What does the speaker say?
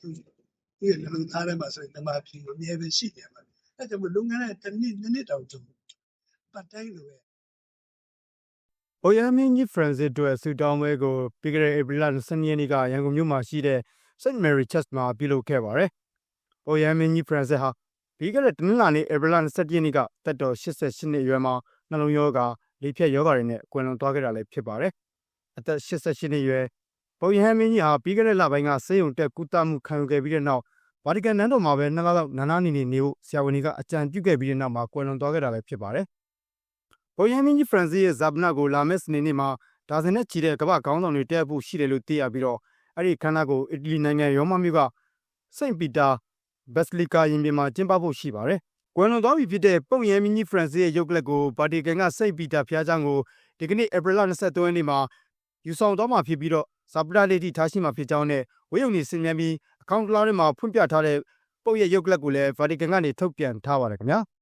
သူ့ရဲ့နှလုံးသားထဲမှာဆိုရင်ဓမ္မပြည်ကိုအမြဲပဲရှိနေမှာအဲဒါကြောင့်မို့လုပ်ငန်းတဲ့တစ်နှစ်နှစ်နှစ်တောင်ကြုံပတ်တိုင်းလိုပဲ။အိုယမ်မင်းကြီးဖရန်စစ်အတွက်ဆူတောင်းပွဲကိုပြီးခဲ့တဲ့ဧပြီလ22ရက်နေ့ကရန်ကုန်မြို့မှာရှိတဲ့ St. Mary Church မှာပြုလုပ်ခဲ့ပါတယ်။အိုယမ်မင်းကြီးဖရန်စစ်ဟာပြီးခဲ့တဲ့တနင်္လာနေ့ဧပြီလ22ရက်နေ့ကတက်တော်88နှစ်အရွယ်မှာနှလုံးရောဂါလေဖြတ်ရောဂါတွေနဲ့ကွယ်လွန်သွားခဲ့တာလည်းဖြစ်ပါတယ်။အသက်88နှစ်အရွယ် ဗုဒ္ဓဟန်မင်းကြီးဟာပြီးခဲ့တဲ့လပိုင်းကစေယုံတက်ကုသမှုခံယူခဲ့ပြီးတဲ့နောက်ဗာတီကန်နန်းတော်မှာပဲနှစ်လလောက်နာနာနေနေနေဖို့ဆရာဝန်ကြီးကအကြံပြုခဲ့ပြီးတဲ့နောက်မှာကွယ်လွန်သွားခဲ့တာလည်းဖြစ်ပါတယ်။ဗိုလ်ရန်မင်းကြီးဖရန်စစ်ရဲ့ဇာပနာကိုလာမက်စနေနေ့မှာဒါဇင်နဲ့ချီတဲ့ကမ္ဘာကောင်းဆောင်တွေတက်ဖို့ရှိတယ်လို့သိရပြီးတော့အဲ့ဒီခန္ဓာကိုအီတလီနိုင်ငံရောမမြို့ကစိန့်ပီတာဘက်စလီကာရင်ပြင်မှာကျင်းပဖို့ရှိပါတယ်။ကွယ်လွန်သွားပြီဖြစ်တဲ့ပုံရန်မင်းကြီးဖရန်စစ်ရဲ့ရုပ်ကလပ်ကိုဗာတီကန်ကစိန့်ပီတာဖျားချောင်းကိုဒီကနေ့ဧပြီလ23ရက်နေ့မှာယူဆောင်သွားမှာဖြစ်ပြီးတော့ ဇာပနာလေးတီထားရှိမှာဖြစ်ကြောင်းနဲ့ဝိယုံနေစင်မြန်ပြီးအကောင့်တလားတွေမှာဖွင့်ပြထားတဲ့ပုပ်ရဲ့ရုပ်ကလပ်ကိုလည်းဗာတီကန်ကနေထုတ်ပြန်ထားပါတယ်ခင်ဗျာ။